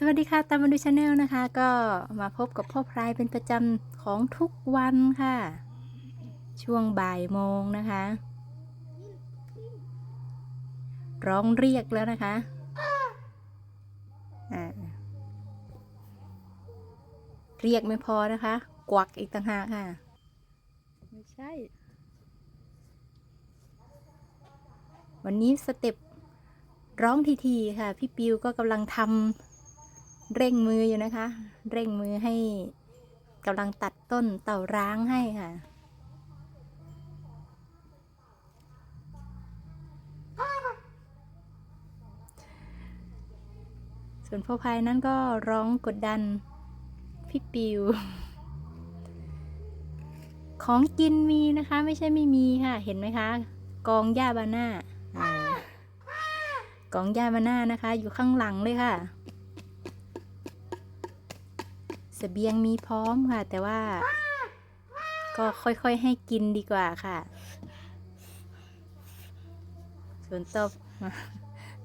สวัสดีค่ะ ตามมาดูชาแนลนะคะ ก็มาพบกับพ่อพรายเป็นประจำของทุกวันค่ะ ช่วงบ่ายโมงนะคะ ร้องเรียกแล้วนะคะอ่าเรียกไม่พอนะคะ กวักอีกต่างหากค่ะ ไม่ใช่ วันนี้สเต็ปร้องทีๆค่ะ พี่ปิวก็กำลังทำ เร่งมืออยู่นะคะ เร่งมือให้กำลังตัดต้นเต่าร้างให้ค่ะ ส่วนพ่อพายนั้นก็ร้องกดดันพี่ปิว ของกินมีนะคะ ไม่ใช่ไม่มีค่ะ เห็นไหมคะ กองหญ้าบาน่าอ่ากองหญ้าบาน่านะคะ อยู่ข้างหลังเลยค่ะ เสบียงมีพร้อมค่ะ แต่ว่า ก็ค่อยๆให้กินดีกว่าค่ะ ส่วนตัว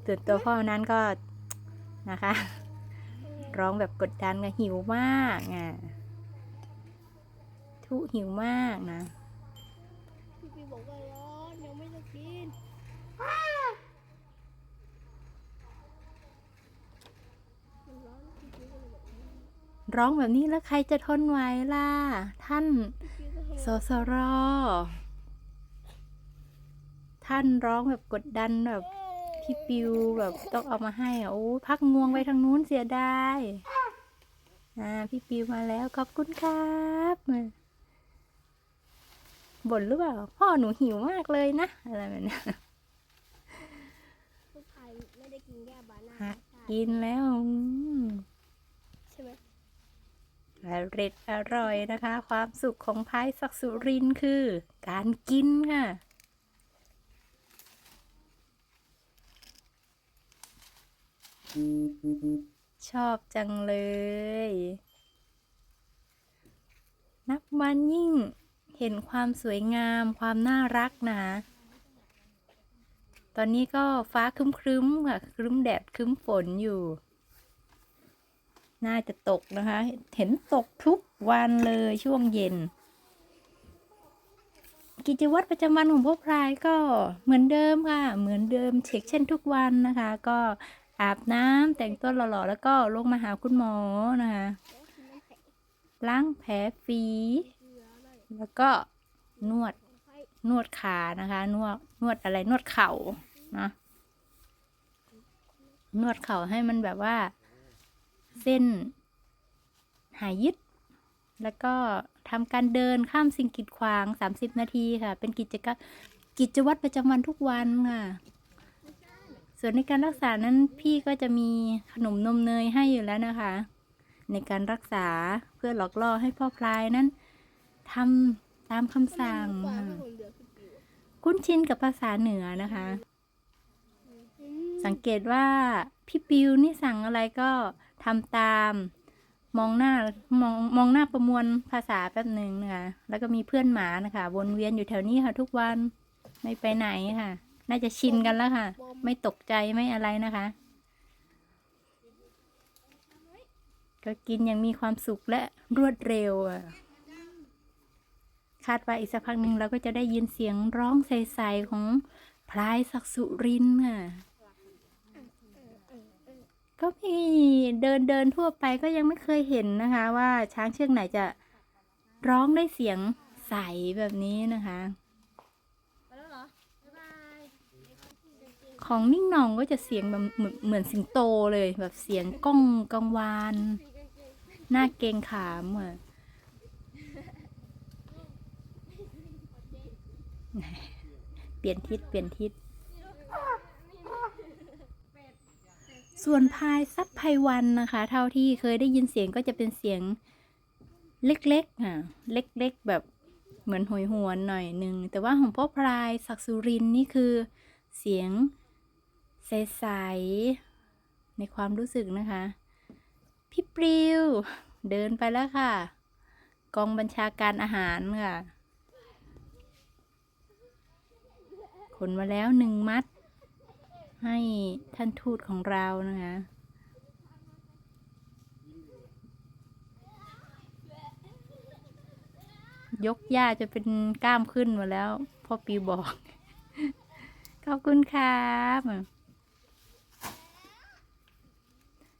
ส่วนตัวพ่อนั้นก็นะคะ ร้องแบบกดดันกับหิวมากอะทุหิวมากนะ พี่ปีบอกว่าร้อนยังไม่ได้กินมันร้อนพี่ปีก็เลยบอกว่า ร้องแบบนี้แล้วใครจะทนไหวล่ะ ท่านพี่ปีก็สทำสรท่านร้องแบบกดดันแบบพี่ปิวแบบต้องเอามาให้อะโอ้พักงวงไปทางนู้นเสียดายอ่าพี่ปิวมาแล้วขอบคุณครับบ่นหรือเปล่า พ่อหนูหิวมากเลยนะ อะไรแบบนี้ลูกพายไม่ได้กินแย่บานาหักใช่กินแล้วอืมใช่ไหม อร่อยอร่อยนะคะ ความสุขของพายศักสุรินคือ การกินค่ะชอบจังเลย นับวันยิ่งเห็นความสวยงามความน่ารักนะ ตอนนี้ก็ฟ้าครึ้มๆค่ะครึ้มแดดครึ้มฝนอยู่ น่าจะตกนะคะ เห็นตกทุกวันเลยช่วงเย็น กิจวัตรประจำวันของพวกพรายก็เหมือนเดิมค่ะ เหมือนเดิมเช็คเช่นทุกวันนะคะ ก็อาบน้ำแต่งตัวหล่อๆ แล้วก็ลงมาหาคุณหมอนะคะล้างแผลฝีแล้วก็นวดนวดขานะคะ นวดนวดอะไรนวดเข่านะนวดเข่าให้มันแบบว่า เส้น หายยึด แล้วก็ทำการเดินข้ามสิ่งกีดขวาง 30 นาทีค่ะ เป็นกิจกรรมกิจวัตรประจำวันทุกวันค่ะ ส่วนในการรักษานั้นพี่ก็จะมีขนมนมเนยให้อยู่แล้วนะคะ ในการรักษาเพื่อหลอกล่อให้พ่อพลายนั้นทำตามคำสั่งค่ะคุ้นชินกับภาษาเหนือนะคะ สังเกตว่าพี่ปิวนี่สั่งอะไรก็ ทำตาม มองหน้ามองมองหน้าประมวลภาษาแป๊บหนึ่งนะคะแล้วก็มีเพื่อนหมานะคะ วนเวียนอยู่แถวนี้ค่ะ ทุกวันไม่ไปไหนค่ะ น่าจะชินกันแล้วค่ะ ไม่ตกใจไม่อะไรนะคะ ก็กินอย่างมีความสุขและรวดเร็วอะคาดว่าอีกสักพักหนึ่งเราก็จะได้ยินเสียงร้องใสๆของพลายศักสุรินค่ะ ก็มี เดินเดินทั่วไปก็ยังไม่เคยเห็นนะคะ ว่าช้างเชือกไหนจะร้องได้เสียงใสแบบนี้นะคะของนิ่งนองก็จะเสียงแบบเหมือนสิงโตเลยแบบเสียงก้องกังวานหน้าเกงขามอะเปลี่ยนทิศเปลี่ยนทิศ ส่วนพายซับไพวันนะคะ เท่าที่เคยได้ยินเสียงก็จะเป็นเสียงเล็กๆค่ะเล็กๆแบบเหมือนหวยหวนหน่อยหนึ่งแต่ว่าของพ่อพลายศักสุรินนี่คือเสียงใสๆในความรู้สึกนะคะ พี่ปลิวเดินไปแล้วค่ะ กองบัญชาการอาหารค่ะขนมาแล้วหนึ่งมัด ให้ท่านทูตของเรานะคะยกย่าจะเป็นกล้ามขึ้นมาแล้วพ่อปีบอก ขอบคุณครับ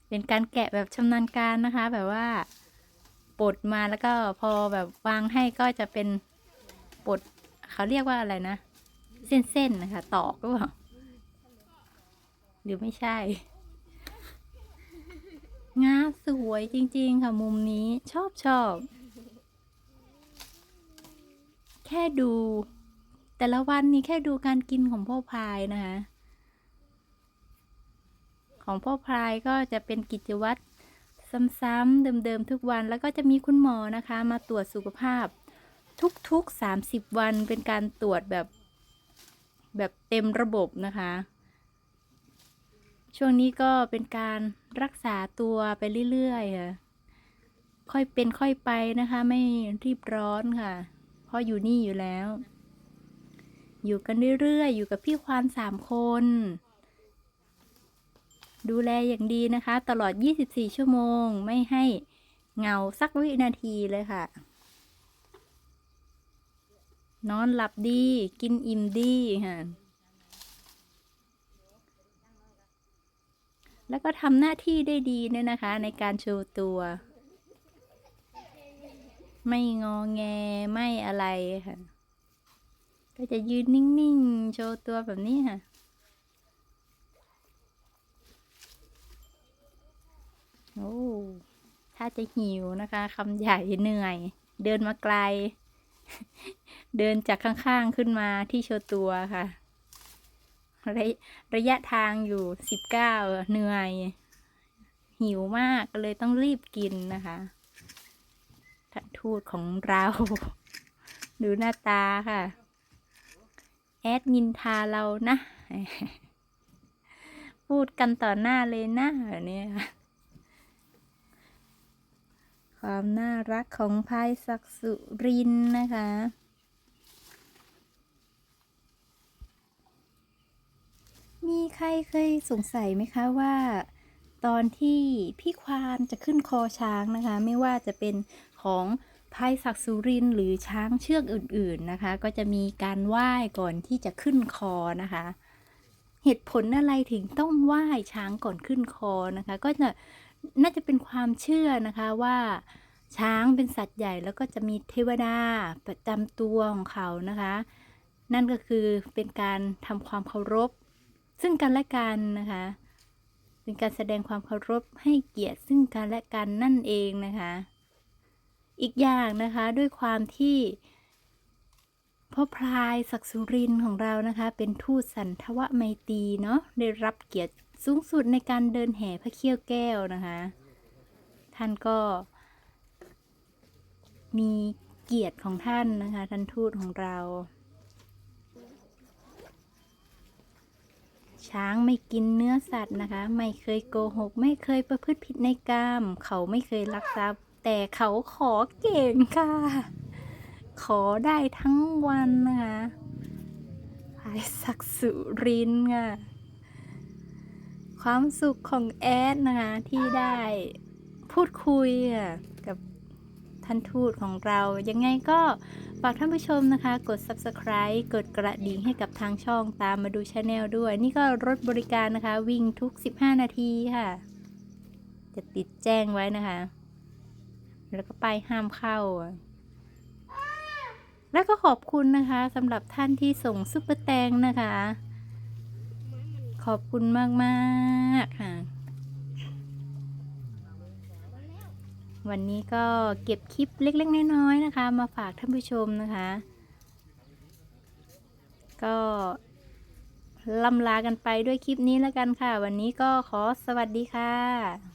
เป็นการแกะแบบชำนาญการนะคะ แบบว่าปลดมาแล้วก็พอแบบวางให้ก็จะเป็นปลดเขาเรียกว่าอะไรนะ เส้นๆนะคะตอกก็ว่า หรือไม่ใช่ งาสวยจริง ๆ ค่ะมุมนี้ชอบชอบ แค่ดู แต่ละวันนี้แค่ดูการกินของพ่อพายนะคะ ของพ่อพายก็จะเป็นกิจวัตรซ้ำๆเดิมๆทุกวันแล้วก็จะมีคุณหมอนะคะ มาตรวจสุขภาพ ทุกๆ 30 วันเป็นการตรวจแบบ แบบเต็มระบบนะคะ ช่วงนี้ก็เป็นการรักษาตัวไปเรื่อยๆค่ะค่อยเป็นค่อยไปนะคะ ไม่รีบร้อนค่ะ เพราะอยู่นี่อยู่แล้ว อยู่กันเรื่อยๆ อยู่กับพี่ควานสามคน ดูแลอย่างดีนะคะ ตลอด 24 ชั่วโมงไม่ให้เงาสักวินาทีเลยค่ะ นอนหลับดี กินอิ่มดีค่ะ แล้วก็ทำหน้าที่ได้ดีเนี่ยนะคะ ในการโชว์ตัว ไม่งอแงไม่อะไรค่ะ ก็จะยืนนิ่งๆ โชว์ตัวแบบนี้ค่ะโอ้ถ้าจะหิวนะคะคำใหญ่เหนื่อย เดินมาไกล เดินจากข้างๆขึ้นมาที่โชว์ตัวค่ะ ระยะระยะทางอยู่สิบเก้าเหนื่อย หิวมากก็เลยต้องรีบกินนะคะท่านทูตของเรา ดูหน้าตาค่ะ แอดนินทาเรานะ พูดกันต่อหน้าเลยนะแบบนี้ค่ะความน่ารักของพายศักสุรินนะคะ มี ใครเคยสงสัยไหมคะว่า ตอนที่พี่ควานจะขึ้นคอช้างนะคะ ไม่ว่าจะเป็นของพายศักสุรินหรือช้างเชือกอื่นๆนะคะ ก็จะมีการไหว้ก่อนที่จะขึ้นคอนะคะ เหตุผลอะไรถึงต้องไหว้ช้างก่อนขึ้นคอนะคะ ก็จะน่าจะเป็นความเชื่อนะคะว่าช้างเป็นสัตว์ใหญ่แล้วก็จะมีเทวดาประจำตัวของเขานะคะ นั่นก็คือเป็นการทำความเคารพ ซึ่งกันและกันนะคะ เป็นการแสดงความเคารพให้เกียรติซึ่งกันและกันนั่นเองนะคะ อีกอย่างนะคะด้วยความที่พ่อพลายศักสุรินของเรานะคะ เป็นทูตสันทวไมตีเนาะได้รับเกียรติสูงสุดในการเดินแห่พระเขี้ยวแก้วนะคะ ท่านก็มีเกียรติของท่านนะคะ ท่านทูตของเรา ช้างไม่กินเนื้อสัตว์นะคะ ไม่เคยโกหก ไม่เคยประพฤติผิดในกามเขาไม่เคยลักทรัพย์ แต่เขาขอเก่งค่ะ ขอได้ทั้งวันนะคะภายศักสุรินค่ะ ความสุขของแอดนะคะที่ได้พูดคุยค่ะกับท่านทูตของเรายังไงก็ ฝากท่านผู้ชมนะคะ กด subscribe กดกระดิ่งให้กับทางช่องตามมาดูช anel ด้วย นี่ก็รถบริการนะคะ วิ่งทุก 15 นาทีค่ะ จะติดแจ้งไว้นะคะ แล้วก็ไปายห้ามเข้า แล้วก็ขอบคุณนะคะสำหรับท่านที่ส่งซุปเปอร์แตงนะคะ ขอบคุณมาก ๆ ค่ะ วันนี้ก็เก็บคลิปเล็กๆน้อยๆนะคะ มาฝากท่านผู้ชมนะคะ ก็ลำลากันไปด้วยคลิปนี้แล้วกันค่ะ วันนี้ก็ขอสวัสดีค่ะ